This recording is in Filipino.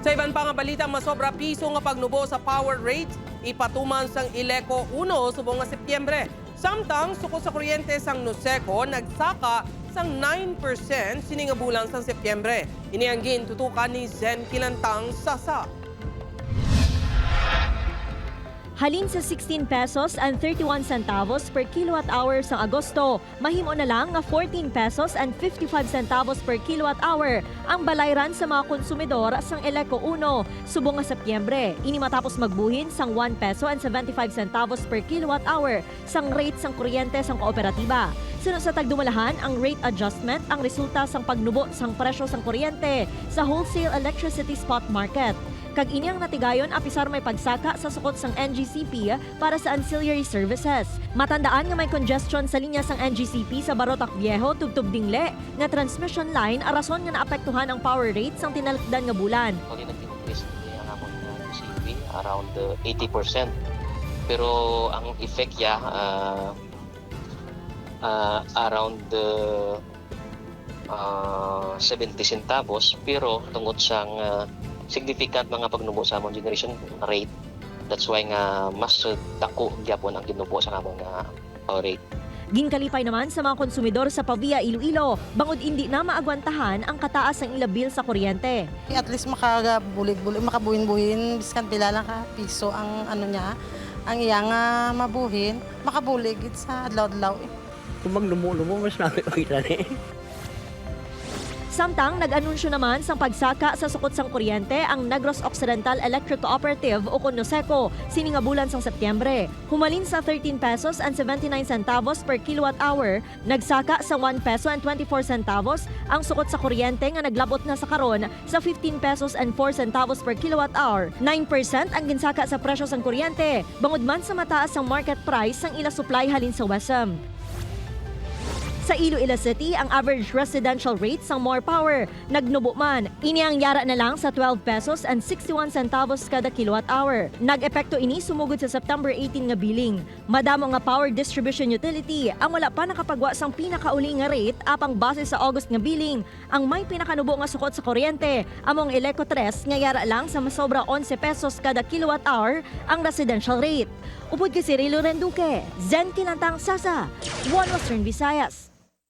Sa iban pa nga balita, masobra piso nga pagnubo sa power rate, ipatuman sang Ileco 1 subong nga Setyembre. Samtang suko sa kuryente sang Nuseco nagsaka sang 9% sininga bulan sang Setyembre. Inianggin tutukan ni Zen Kilantang Sasa. Halin sa 16 pesos and 31 centavos per kilowatt hour sa Agosto, mahimo na lang nga 14 pesos and 55 centavos per kilowatt hour ang balayran sa mga konsumidor sang Eleco 1 subong nga Setyembre. Ini matapos magbuhin sang 1 peso and 75 centavos per kilowatt hour sang rate sang kuryente sang kooperatiba. Sunod sa tagdumalahan, ang rate adjustment ang resulta sang pagnubo sang presyo sang kuryente sa wholesale electricity spot market. Kag inyang natigayon apisar may pagsaka sa sukot sang NGCP para sa ancillary services. Matandaan nga may congestion sa linya sang NGCP sa Barotac Viejo tubtub dingle nga transmission line arason nga naapektuhan ang power rate sang tinalakdan nga bulan. Pag nag-increase ang uh, CP around uh, 80%. Pero ang effect ya uh, uh, around the uh, 70 centavos pero tungod sang uh, significant mga pagnubo sa among generation rate that's why nga mas dako gyapon ang ginubo sa among uh, power rate Ginkalipay naman sa mga konsumidor sa Pavia Iloilo, bangod hindi na maagwantahan ang kataas ng ila bill sa kuryente. At least makabulig-bulig, makabuhin-buhin, biskan pila lang ka, piso ang ano niya, ang iya nga mabuhin, makabulig it sa adlaw-adlaw. Eh. Kung maglumo-lumo, mas namin makita ni. Samtang nag-anunsyo naman sang pagsaka sa sukot sang kuryente ang Negros Occidental Electric Cooperative o Conoseco sini nga bulan sang Setyembre. Humalin sa 13 pesos and 79 centavos per kilowatt hour, nagsaka sa 1 peso and 24 centavos ang sukot sa kuryente nga naglabot na sa karon sa 15 pesos and 4 centavos per kilowatt hour. 9% ang ginsaka sa presyo sang kuryente, bangod man sa mataas ang market price sang ila supply halin sa WESM. Sa Iloilo City, ang average residential rate sang more power nagnubo man. Ini ang yara na lang sa 12 pesos and 61 centavos kada kilowatt hour. Nag-epekto ini sumugod sa September 18 nga billing. Madamo nga power distribution utility ang wala pa nakapagwa sang pinakauli nga rate apang base sa August nga billing. Ang may pinakanubo nga sukot sa kuryente among Eleco 3 nga yara lang sa masobra 11 pesos kada kilowatt hour ang residential rate. Upod kay si Rilo Renduque, Zen Kilantang Sasa, One Western Visayas.